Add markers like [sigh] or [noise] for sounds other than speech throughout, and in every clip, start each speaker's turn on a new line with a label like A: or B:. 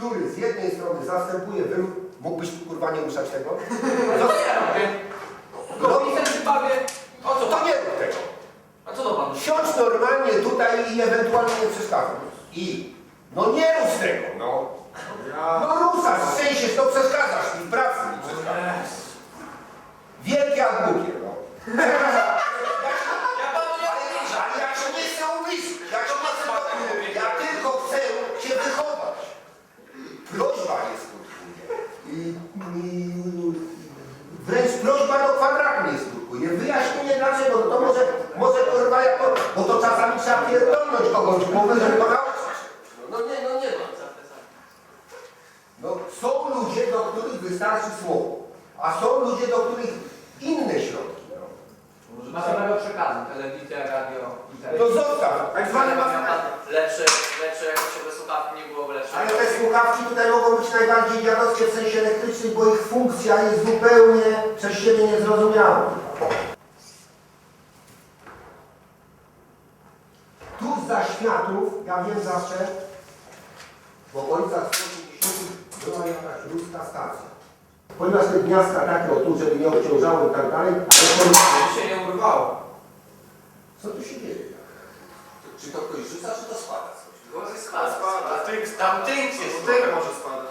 A: który z jednej strony zastępuje wyruch, mógłbyś kurwa nie ruszać tego? [laughs]
B: No to ja robię. No i ten bawię. O co
A: To
B: pan?
A: nie rób tego.
B: A co to pan?
A: Siądź normalnie tutaj i ewentualnie nie przeszkadzaj. I no nie rób z tego, no. No ruszasz, szczęściesz, to przeszkadzasz mi w pracy mi przeszkadzasz. Wielkie adbukie, no. [laughs] wręcz prośba do kwadratu jest krótkuje. Wyjaśnienie dlaczego, no to może, może kurwa jako, bo to czasami trzeba pierdolnąć kogoś głowę, żeby to nauczyć. No nie, no nie no. No są ludzie, do których wystarczy słowo, a są ludzie, do których inne środki.
C: Masowego przekazu, telewizja, radio,
A: To
C: internet.
A: zostaw, tak zwane
B: pan lepsze, lepsze jakościowe słuchawki, nie byłoby lepsze.
A: Ale te słuchawki tutaj najbardziej dziadowskie w sensie elektrycznym, bo ich funkcja jest zupełnie przez siebie niezrozumiała. Tu za światów, ja wiem zawsze, w okolicach 150 była jakaś ruska stacja. Ponieważ te gniazdka takie o tu, żeby nie obciążało i tak dalej, to
B: To się nie urwało.
A: co tu się dzieje? Czy to ktoś rzuca, czy to spada coś?
B: Głosy spada.
D: Spada.
B: Tynk, tam tynk jest.
D: Tynk może spada.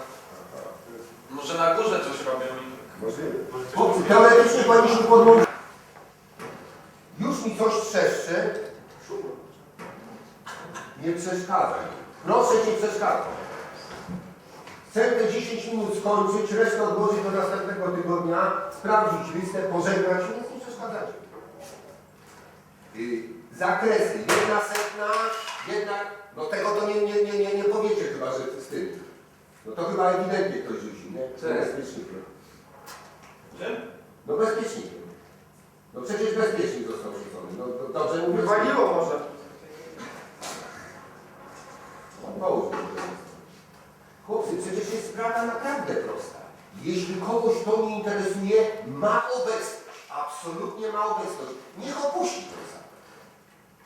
B: Może na górze coś robią.
A: Możliwe. Teoretycznie powinniśmy podłączyć. Już mi coś trzeszczy. Nie przeszkadzaj. Proszę Cię przeszkadzać. Chcę te 10 minut skończyć, resztę odłożyć do następnego tygodnia, sprawdzić listę, pożegnać, nic nie przeszkadzacie. Y, Zakresy, jedna setna, jedna... No tego to nie, nie, nie, nie, nie powiecie chyba, że z tym. No to chyba ewidentnie ktoś rzucił, nie?
D: Czym?
A: No bezpiecznikiem. No przecież bezpiecznik został rzucony. No to dobrze mówię.
D: Wywaliło może.
A: Połóż to. Chłopcy, przecież jest sprawa naprawdę prosta. Jeśli kogoś to nie interesuje, ma obecność. Absolutnie ma obecność. Niech opuści salę.